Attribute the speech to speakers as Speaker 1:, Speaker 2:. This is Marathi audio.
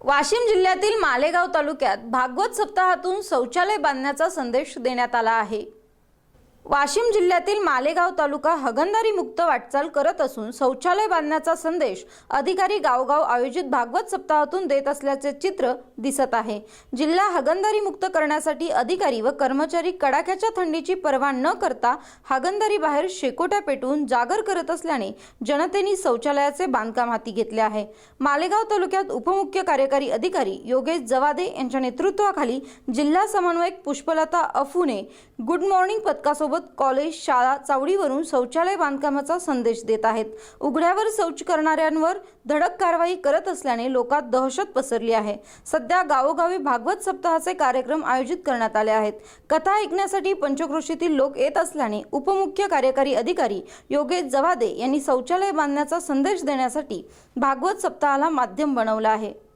Speaker 1: वाशिम जिल्ह्यातील मालेगाव तालुक्यात भागवत सप्ताहातून शौचालय बांधण्याचा संदेश देण्यात आला आहे. वाशिम जिल्ह्यातील मालेगाव तालुका हगंदारी मुक्त वाटचाल करत असून शौचालय बांधण्याचा संदेश अधिकारी गावगाव आयोजित भागवत सप्ताहातून देत असल्याचे चित्र दिसत आहे. जिल्हा हगंदारी मुक्त करण्यासाठी अधिकारी व कर्मचारी कडाक्याच्या थंडीची पर्वा न करता हगंदारी बाहेर शेकोट्या पेटवून जागर करत असल्याने जनतेने शौचालयाचे बांधकाम हाती घेतले आहे. मालेगाव तालुक्यात उपमुख्य कार्यकारी अधिकारी योगेश जवादे यांच्या नेतृत्वाखाली जिल्हा समन्वयक पुष्पलता अफुने गुड मॉर्निंग पथकासोबत कॉलेज शाळा चावडीवरून शौचालय बांधकामाचा संदेश देत आहेत. उघड्यावर शौच करणाऱ्यांवर धडक कारवाई करत असल्याने लोकात दहशत पसरली आहे. सध्या गावोगावी भागवत सप्ताहाचे कार्यक्रम आयोजित करण्यात आले आहेत. कथा ऐकण्यासाठी पंचक्रोशीतील लोक येत असल्याने उपमुख्य कार्यकारी अधिकारी योगेश जवादे यांनी शौचालय बांधण्याचा संदेश देण्यासाठी भागवत सप्ताहाला माध्यम बनवलं आहे.